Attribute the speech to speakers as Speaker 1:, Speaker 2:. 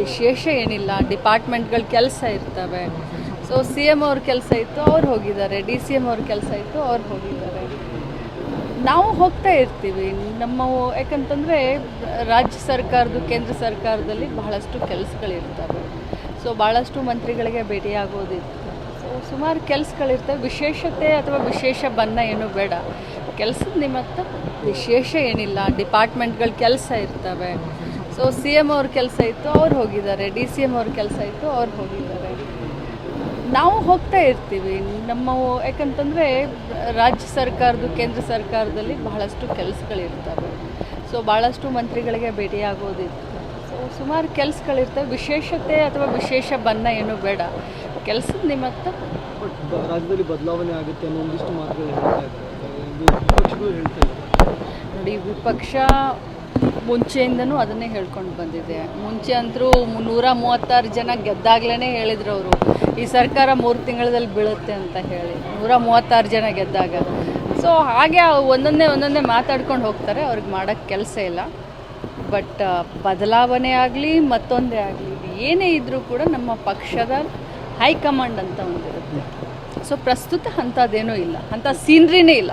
Speaker 1: ವಿಶೇಷ ಏನಿಲ್ಲ. ಡಿಪಾರ್ಟ್ಮೆಂಟ್ಗಳ ಕೆಲಸ ಇರ್ತವೆ. ಸೊ ಸಿ ಎಂ ಅವ್ರ ಕೆಲಸ ಇತ್ತು, ಅವ್ರು ಹೋಗಿದ್ದಾರೆ. ಡಿ ಸಿ ಎಂ ಅವ್ರ ಕೆಲಸ ಇತ್ತು, ಅವ್ರು ಹೋಗಿದ್ದಾರೆ. ನಾವು ಹೋಗ್ತಾ ಇರ್ತೀವಿ. ನಮ್ಮ ಯಾಕಂತಂದರೆ ರಾಜ್ಯ ಸರ್ಕಾರದ ಕೇಂದ್ರ ಸರ್ಕಾರದಲ್ಲಿ ಬಹಳಷ್ಟು ಕೆಲಸಗಳಿರ್ತವೆ ಸೊ ಭಾಳಷ್ಟು ಮಂತ್ರಿಗಳಿಗೆ ಭೇಟಿಯಾಗೋದಿತ್ತು ಸೊ ಸುಮಾರು ಕೆಲಸಗಳಿರ್ತವೆ ವಿಶೇಷತೆ ಅಥವಾ ವಿಶೇಷ ಬಣ್ಣ ಏನು ಬೇಡ. ಕೆಲಸದ ನಿಮಿತ್ತ ವಿಶೇಷ ಏನಿಲ್ಲ. ಡಿಪಾರ್ಟ್ಮೆಂಟ್ಗಳ ಕೆಲಸ ಇರ್ತವೆ. ಸೊ ಸಿ ಎಂ ಅವ್ರ ಕೆಲಸ ಇತ್ತು ಅವ್ರು ಹೋಗಿದ್ದಾರೆ. ಡಿ ಸಿ ಎಂ ಅವ್ರ ಕೆಲಸ ಇತ್ತು ಅವ್ರು ಹೋಗಿದ್ದಾರೆ. ನಾವು ಹೋಗ್ತಾ ಇರ್ತೀವಿ. ನಮ್ಮ ಯಾಕಂತಂದರೆ ರಾಜ್ಯ ಸರ್ಕಾರದ್ದು ಕೇಂದ್ರ ಸರ್ಕಾರದಲ್ಲಿ ಬಹಳಷ್ಟು ಕೆಲಸಗಳಿರ್ತವೆ. ಸೊ ಭಾಳಷ್ಟು ಮಂತ್ರಿಗಳಿಗೆ ಭೇಟಿಯಾಗೋದಿತ್ತು. ಸೊ ಸುಮಾರು ಕೆಲಸಗಳಿರ್ತವೆ. ವಿಶೇಷತೆ ಅಥವಾ ವಿಶೇಷ ಬಣ್ಣ ಏನೂ ಬೇಡ. ಕೆಲಸದ ನಿಮಿತ್ತ
Speaker 2: ರಾಜ್ಯದಲ್ಲಿ ಬದಲಾವಣೆ ಆಗುತ್ತೆ ಅನ್ನೋ ಒಂದಿಷ್ಟು ಮಾತುಗಳು ಹೇಳ್ತಾ ಇದ್ದಾರೆ.
Speaker 1: ನೋಡಿ ವಿಪಕ್ಷ ಮುಂಚೆಯಿಂದನೂ ಅದನ್ನೇ ಹೇಳ್ಕೊಂಡು ಬಂದಿದೆ. ಮುಂಚೆ ಅಂತರೂ ನೂರ ಮೂವತ್ತಾರು ಜನ ಗೆದ್ದಾಗ್ಲೇ ಹೇಳಿದ್ರು ಅವರು. ಈ ಸರ್ಕಾರ ಮೂರು ತಿಂಗಳಲ್ಲಿ ಬೀಳುತ್ತೆ ಅಂತ ಹೇಳಿ. ನೂರ ಮೂವತ್ತಾರು ಜನ ಗೆದ್ದಾಗ. ಸೊ ಹಾಗೆ ಒಂದೊಂದೇ ಒಂದೊಂದೇ ಮಾತಾಡ್ಕೊಂಡು ಹೋಗ್ತಾರೆ. ಅವ್ರಿಗೆ ಮಾಡೋಕ್ಕೆ ಕೆಲಸ ಇಲ್ಲ. ಬಟ್ ಬದಲಾವಣೆ ಆಗಲಿ, ಮತ್ತೊಂದೇ ಆಗಲಿ, ಏನೇ ಇದ್ದರೂ ಕೂಡ ನಮ್ಮ ಪಕ್ಷದ ಹೈಕಮಾಂಡ್ ಅಂತ ಒಂದಿರುತ್ತೆ. ಸೊ ಪ್ರಸ್ತುತ ಅಂಥದ್ದೇನೂ ಇಲ್ಲ. ಅಂಥ ಸೀನ್ರಿನೇ ಇಲ್ಲ.